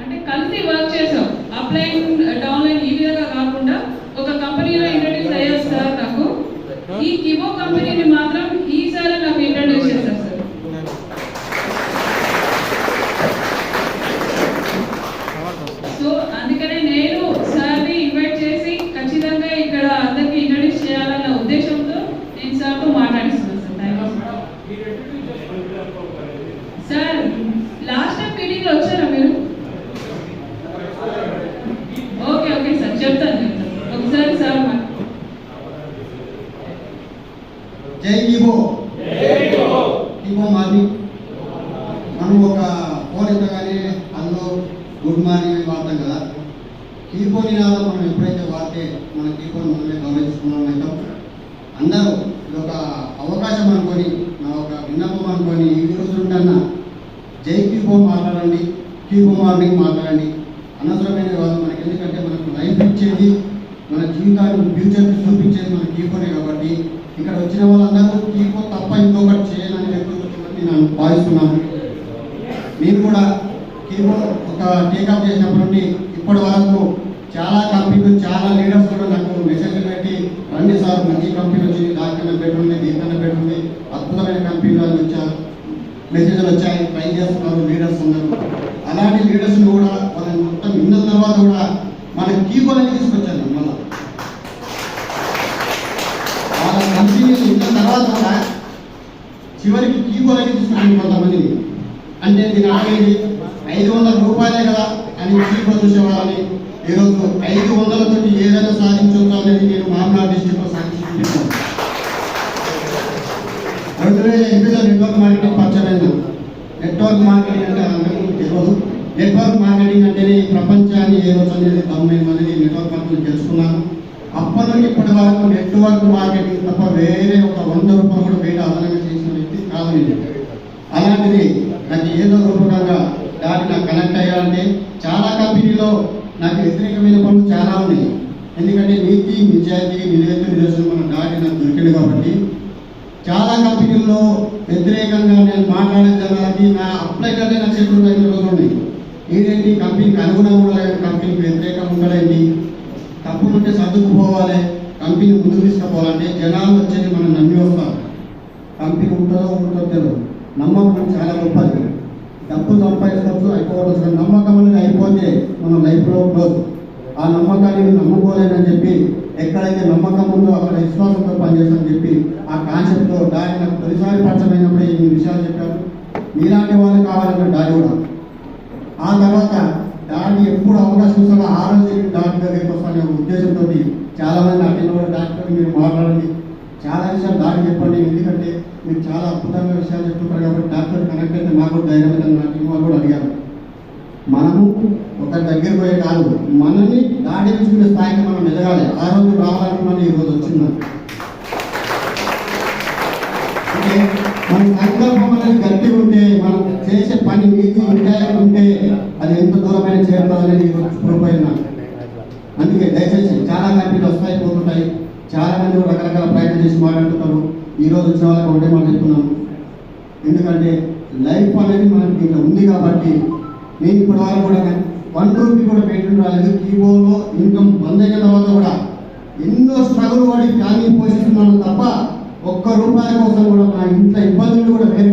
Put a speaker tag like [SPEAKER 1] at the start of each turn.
[SPEAKER 1] అంటే కలిసి వర్క్ చేసాం అప్లైన్ డౌన్లైన్ ఈ విధంగా కాకుండా ఒక కంపెనీలో ఇంట్రడ్యూస్ అయ్యారు సార్ నాకు. ఈ కివో కంపెనీని మాత్రం ఈ నాకు ఇంట్రడ్యూస్ చేశారు సార్. సో అందుకనే నేను సార్ని ఇన్వైట్ చేసి ఖచ్చితంగా ఇక్కడ అందరికీ ఇంట్రడ్యూస్ చేయాలన్న ఉద్దేశంతో నేను సార్తో మాట్లాడిస్తున్నాను sir. Thank you sir last time మీటింగ్లో వచ్చారా మీరు ఓకే ఓకే సార్ చెప్తాను చెప్తాను ఒకసారి సార్ మా-
[SPEAKER 2] జై వివో వివో మాది. మనం ఒక ఫోన్ ఎత్తగానే హలో గుడ్ మార్నింగ్ అని వాడతాం కదా. కీబోర్డ్ నినాదం మనం ఎప్పుడైతే వాడితే మన కీబోర్డ్ మనమే గౌరవించుకున్నాం అయితే అందరూ ఇది ఒక అవకాశం అనుకొని నా ఒక విన్నపం అనుకొని ఈ రోజు జై కీబోర్డ్ మాట్లాడండి కీబోర్డ్ మార్నింగ్ మాట్లాడండి. అనవసరమైన కాదు మనకి ఎందుకంటే మనకు లైఫ్ ఇచ్చేది మన జీవితాన్ని ఫ్యూచర్ని చూపించేది మన కీబోర్డే కాబట్టి ఇక్కడ వచ్చిన వాళ్ళందరూ కీబోర్డ్ తప్ప ఇంకొకటి చేయాలని చెప్పి నేను భావిస్తున్నాను నేను కూడా కీబోర్డ్ ఒక టేకప్ చేసినప్పటి నుండి ఇప్పటి వరకు చాలా కంపెనీలు చాలా లీడర్స్ కూడా నాకు మెసేజ్ పెట్టి రండి సార్ మంచి కంపెనీ వచ్చింది దానికన్నా బెటర్ ఉంది దీనికన్నా బెటర్ ఉంది. అద్భుతమైన కంపెనీలు అని వచ్చారు మెసేజ్లు వచ్చాయి ట్రై చేస్తున్నారు లీడర్స్ ఉన్నారు అలాంటి లీడర్స్ కూడా వాళ్ళని మొత్తం విన్న తర్వాత కూడా మన కీబోర్డ్ తీసుకొచ్చాను మళ్ళీ. వాళ్ళ కంపెనీలు విన్న తర్వాత కూడా చివరికి కీబోర్డ్ తీసుకుని కొంతమంది అంటే దీని అడిగేది ఐదు వందల రూపాయలే కదా అని కీబోర్డ్ చూసేవాళ్ళని. ఈరోజు ఐదు వందలతోటి ఏదైనా సాధించవచ్చు అనేది నేను మామూలు డిస్టిక్లో సాధించుకుంటున్నాను రెండు వేల ఎనిమిదిలో నెట్వర్క్ మార్కెటింగ్ పరిచయం నెట్వర్క్ మార్కెటింగ్ అంటే అందరికీ తెలియదు. నెట్వర్క్ మార్కెటింగ్ అంటేనే ఈ ప్రపంచాన్ని ఏ రోజు అనేది తొమ్మిది అనేది నెట్వర్క్ మార్కెటింగ్ తెలుసుకున్నాను. అప్పటి నుండి ఇప్పటి వరకు నెట్వర్క్ మార్కెటింగ్ తప్ప వేరే ఒక వంద రూపాయలు కూడా బయట అదనంగా చేసిన వ్యక్తి కాదు నేను అలాంటిది నాకు ఏదో రూపకంగా దానికి నాకు కనెక్ట్ అయ్యాలంటే చాలా కంపెనీలో నాకు వ్యతిరేకమైన పనులు చాలా ఉన్నాయి. ఎందుకంటే నీతి నిజాయితీ నిలవేత నిదర్శనం మన దాటి నాకు దొరికింది కాబట్టి చాలా కంపెనీల్లో వ్యతిరేకంగా నేను మాట్లాడేదానికి నా అప్లై కంటే నా చేతులు దగ్గర రోజులు ఉన్నాయి ఏంటంటే కంపెనీకి అనుగుణంగా కంపెనీకి వ్యతిరేకంగా ఉంటే సర్దుకుపోవాలి కంపెనీ ముందుకు తీసుకుపోవాలంటే జనాలు వచ్చేది మనం నమ్మి వస్తారు కంపెనీ ఉంటుందో ఉంటుందో తెలియదు నమ్మకం చాలా గొప్పది. డబ్బు సంపాదించవచ్చు అయిపోవచ్చు. నమ్మకం అనేది అయిపోతే మన లైఫ్లో క్లోజ్ ఆ నమ్మకాన్ని నమ్ముకోలేదని చెప్పి ఎక్కడైతే నమ్మకం ఉందో అక్కడ విశ్వాసంతో పనిచేస్తామని చెప్పి ఆ కాన్సెప్ట్లో డాడీ నాకు తొలిసారి పరిచయమైనప్పుడే ఈ విషయాలు చెప్పారు. మీలాంటి వాళ్ళు కావాలన్న డాడీ కూడా. ఆ తర్వాత డాడీ ఎప్పుడు అవకాశం ఇస్తాడో ఆ రోజు డాక్టర్ దగ్గరికి వస్తానే ఉద్దేశంతో చాలా మంది అటెండ్ కూడా డాక్టర్ మీరు మాట్లాడండి చాలా విషయాలు దాడి చెప్పండి. ఎందుకంటే మీరు చాలా అద్భుతమైన విషయాలు చెప్తుంటారు కాబట్టి డాక్టర్ కనెక్ట్ అయితే మాకు ధైర్యం అయితే నా టీం వాళ్ళు కూడా అడిగారు. మనము ఒక దగ్గర పోయే కాదు మనల్ని దాటించుకునే స్థాయికి మనం ఎదగాలి ఆ రోజు రావాలనుకున్నాను ఈ రోజు వచ్చింది అంటే మన సంకల్పం అనేది గట్టిగా ఉంటే మనం చేసే పని నీతి ఉంటాయి ఉంటే అది ఎంత దూరమైన చేరుతుంది అనేది ఈరోజు ప్రూఫ్ అయినా అందుకే దయచేసి చాలా కంపెనీలు వస్తాయి పోతుంటాయి చాలా మంది రకరకాల ప్రయత్నం చేసి మాట్లాడుతున్నారు. ఈ రోజు వచ్చిన వాళ్ళకి ఒకటే మాట చెప్తున్నాను. ఎందుకంటే లైఫ్ అనేది మనకి ఇంకా ఉంది కాబట్టి నేను ఇప్పటి వరకు కూడా వన్ రూపీ కూడా పేటెంట్ రాలేదు. కీబోర్డ్లో ఇన్కమ్ బంద్ అయిన తర్వాత కూడా ఎన్నో స్ట్రగుల్ పడి ఫ్యామిలీ పోషిస్తున్నాను తప్ప ఒక్క రూపాయి కోసం కూడా మా ఇంట్లో ఇబ్బందులు కూడా వేరే